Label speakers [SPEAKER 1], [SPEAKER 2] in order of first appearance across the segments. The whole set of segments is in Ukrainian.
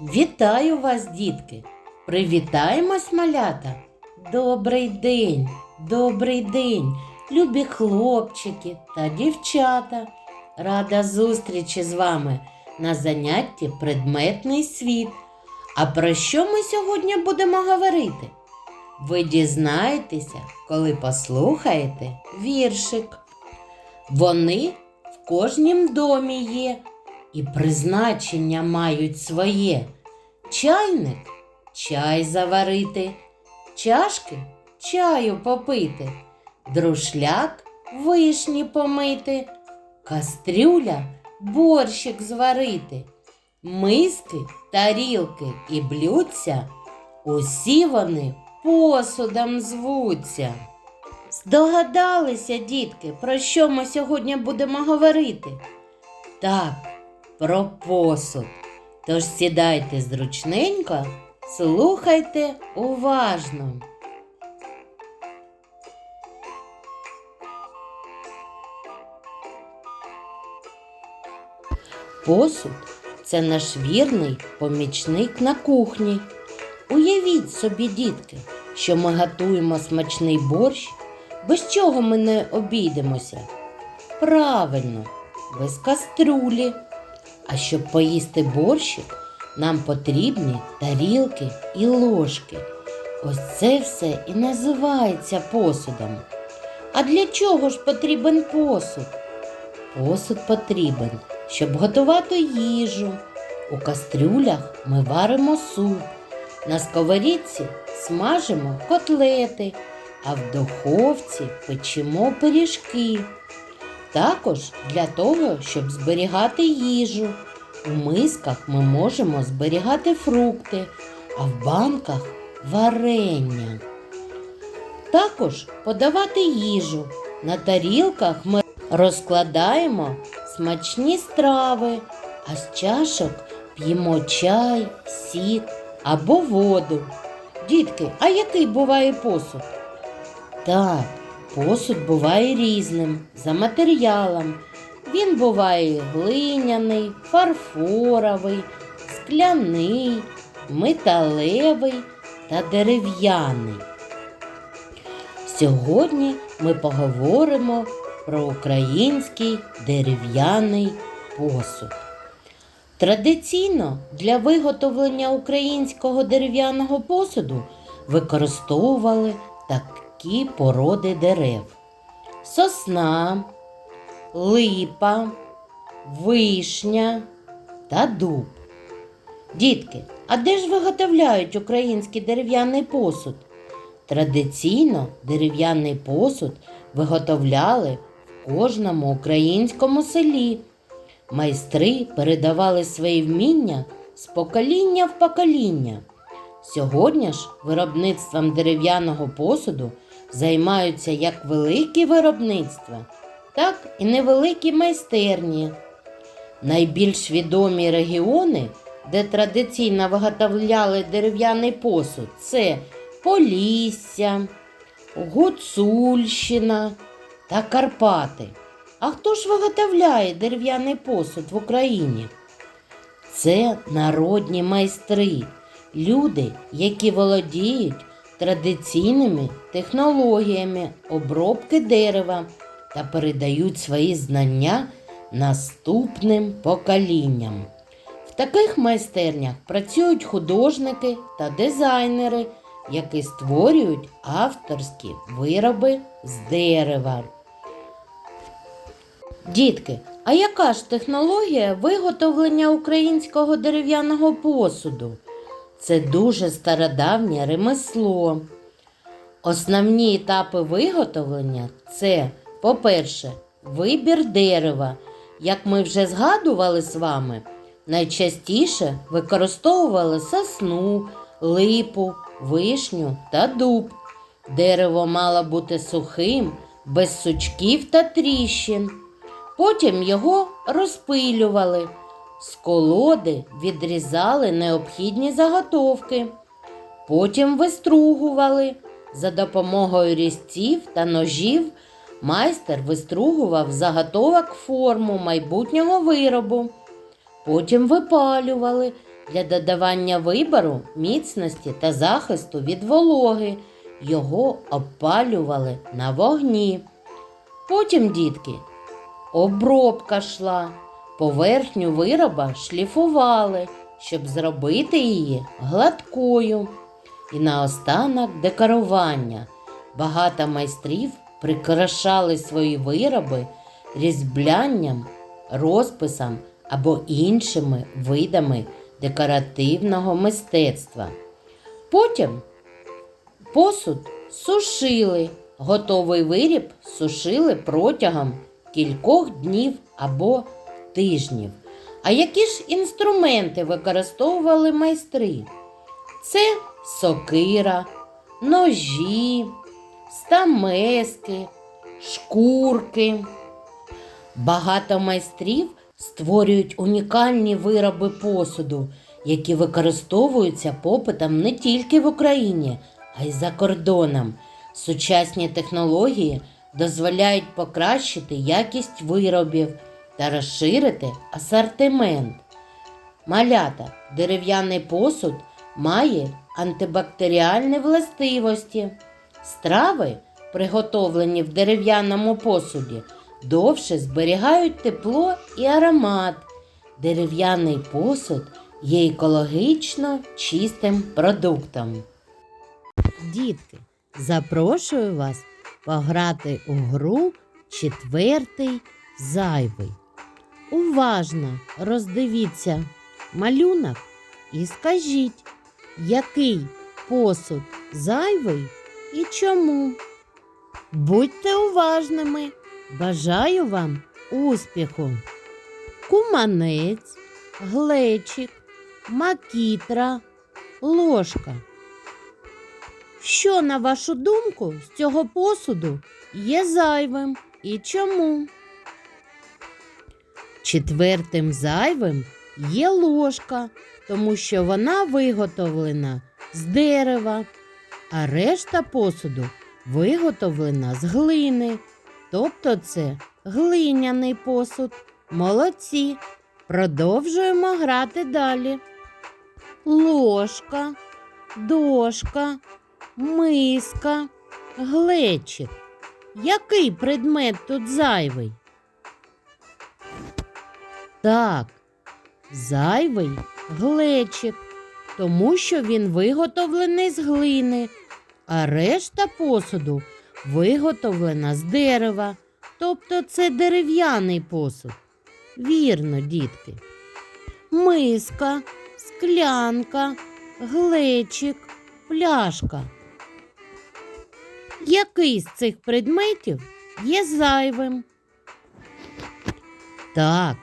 [SPEAKER 1] Вітаю вас, дітки! Привітаємось, малята! Добрий день, добрий день, любі хлопчики та дівчата. Рада зустрічі з вами на занятті Предметний світ. А про що ми сьогодні будемо говорити? Ви дізнаєтеся, коли послухаєте віршик. Вони в кожнім домі є і призначення мають своє. Чайник чай заварити, чашки чаю попити, друшляк вишні помити, кастрюля борщик зварити, миски, тарілки і блюдця, усі вони посудом звуться. Здогадалися, дітки, про що ми сьогодні будемо говорити? Так, про посуд. Тож сідайте зручненько, слухайте уважно. Посуд це наш вірний помічник на кухні. Уявіть собі, дітки, що ми готуємо смачний борщ, без чого ми не обійдемося. Правильно, без каструлі. А щоб поїсти борщик, нам потрібні тарілки і ложки. Ось це все і називається посудом. А для чого ж потрібен посуд? Посуд потрібен, щоб готувати їжу. У кастрюлях ми варимо суп, на сковорідці смажимо котлети, а в духовці печемо пиріжки. Також для того, щоб зберігати їжу. У мисках ми можемо зберігати фрукти, а в банках варення. Також подавати їжу. На тарілках ми розкладаємо смачні страви, а з чашок п'ємо чай, сік або воду. Дітки, а який буває посуд? Так, посуд буває різним за матеріалом. Він буває глиняний, фарфоровий, скляний, металевий та дерев'яний. Сьогодні ми поговоримо про український дерев'яний посуд. Традиційно для виготовлення українського дерев'яного посуду використовували такі породи дерев: сосна, липа, вишня та дуб. Дітки, а де ж виготовляють український дерев'яний посуд? Традиційно дерев'яний посуд виготовляли в кожному українському селі. Майстри передавали свої вміння з покоління в покоління. Сьогодні ж виробництвом дерев'яного посуду займаються як великі виробництва, так і невеликі майстерні. Найбільш відомі регіони, де традиційно виготовляли дерев'яний посуд, це Полісся, Гуцульщина та Карпати. А хто ж виготовляє дерев'яний посуд в Україні? Це народні майстри, люди, які володіють традиційними технологіями обробки дерева та передають свої знання наступним поколінням. В таких майстернях працюють художники та дизайнери, які створюють авторські вироби з дерева. Дітки, а яка ж технологія виготовлення українського дерев'яного посуду? Це дуже стародавнє ремесло. Основні етапи виготовлення це, по-перше, вибір дерева. Як ми вже згадували з вами, найчастіше використовували сосну, липу, вишню та дуб. Дерево мало бути сухим, без сучків та тріщин. Потім його розпилювали. З колоди відрізали необхідні заготовки. Потім вистругували. За допомогою різців та ножів майстер вистругував заготовок форму майбутнього виробу. Потім випалювали, для додавання вибору, міцності та захисту від вологи. Його обпалювали на вогні. Потім, дітки, обробка йшла. Поверхню вироба шліфували, щоб зробити її гладкою. І наостанок декорування. Багато майстрів прикрашали свої вироби різьблянням, розписом або іншими видами декоративного мистецтва. Потім посуд сушили. Готовий виріб сушили протягом кількох днів або тижнів. А які ж інструменти використовували майстри? Це сокира, ножі, стамески, шкурки. Багато майстрів створюють унікальні вироби посуду, які використовуються попитом не тільки в Україні, а й за кордоном. Сучасні технології дозволяють покращити якість виробів та розширити асортимент. Малята, дерев'яний посуд має антибактеріальні властивості. Страви, приготовлені в дерев'яному посуді, довше зберігають тепло і аромат. Дерев'яний посуд є екологічно чистим продуктом. Дітки, запрошую вас пограти у гру четвертий зайвий. Уважно роздивіться малюнок і скажіть, який посуд зайвий і чому. Будьте уважними. Бажаю вам успіху. Куманець, глечик, макітра, ложка. Що, на вашу думку, з цього посуду є зайвим і чому? Четвертим зайвим є ложка, тому що вона виготовлена з дерева, а решта посуду виготовлена з глини. Тобто це глиняний посуд. Молодці. Продовжуємо грати далі. Ложка, дошка, миска, глечик. Який предмет тут зайвий? Так, зайвий глечик, тому що він виготовлений з глини, а решта посуду виготовлена з дерева, тобто це дерев'яний посуд. Вірно, дітки. Миска, склянка, глечик, пляшка. Який з цих предметів є зайвим? Так,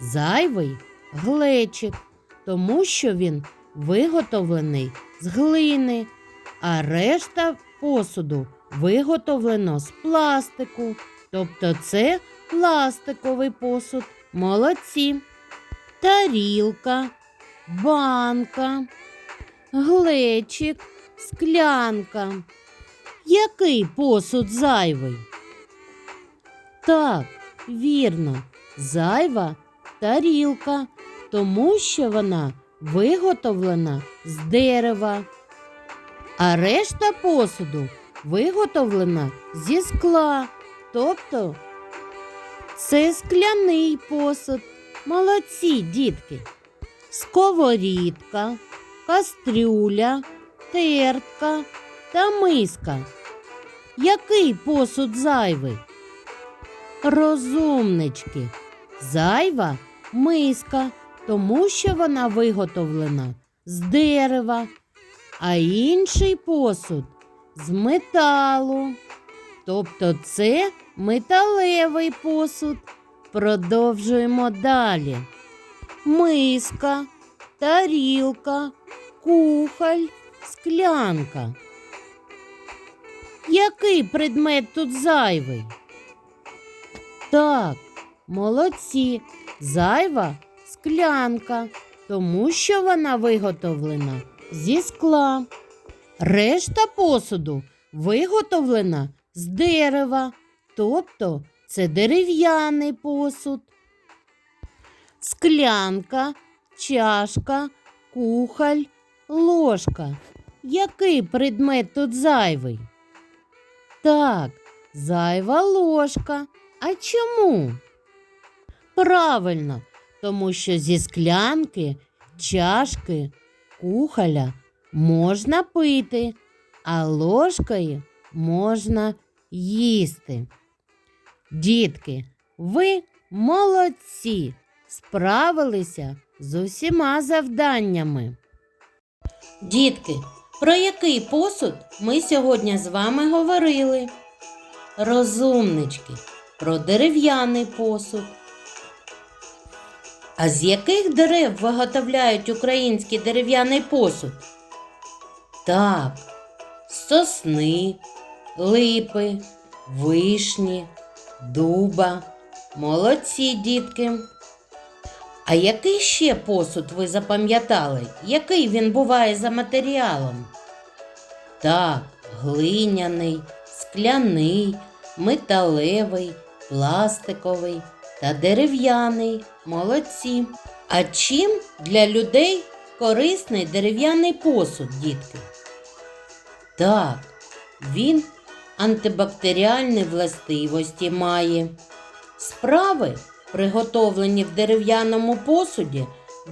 [SPEAKER 1] зайвий глечик, тому що він виготовлений з глини, а решта посуду виготовлено з пластику. Тобто це пластиковий посуд. Молодці. Тарілка, банка, глечик, склянка. Який посуд зайвий? Так, вірно, зайва тарілка, тому що вона виготовлена з дерева, а решта посуду виготовлена зі скла, тобто це скляний посуд. Молодці, дітки. Сковорідка, кастрюля, тертка та миска. Який посуд зайвий? Розумнички. Зайва миска, тому що вона виготовлена з дерева, а інший посуд з металу. Тобто це металевий посуд. Продовжуємо далі. Миска, тарілка, кухоль, склянка. Який предмет тут зайвий? Так, молодці. Зайва склянка, тому що вона виготовлена зі скла. Решта посуду виготовлена з дерева, тобто це дерев'яний посуд. Склянка, чашка, кухоль, ложка. Який предмет тут зайвий? Так, зайва ложка. А чому? Правильно, тому що зі склянки, чашки, кухоля можна пити, а ложкою можна їсти. Дітки, ви молодці, справилися з усіма завданнями. Дітки, про який посуд ми сьогодні з вами говорили? Розумнички, про дерев'яний посуд. А з яких дерев виготовляють український дерев'яний посуд? Так, сосни, липи, вишні, дуба. Молодці, дітки. А який ще посуд ви запам'ятали? Який він буває за матеріалом? Так, глиняний, скляний, металевий, пластиковий та дерев'яний. Молодці. А чим для людей корисний дерев'яний посуд, дітки? Так, він антибактеріальні властивості має. Справи, приготовлені в дерев'яному посуді,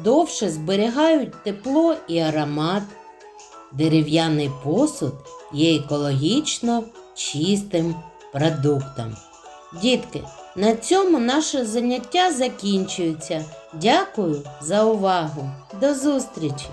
[SPEAKER 1] довше зберігають тепло і аромат. Дерев'яний посуд є екологічно чистим продуктом. Дітки, на цьому наше заняття закінчується. Дякую за увагу. До зустрічі!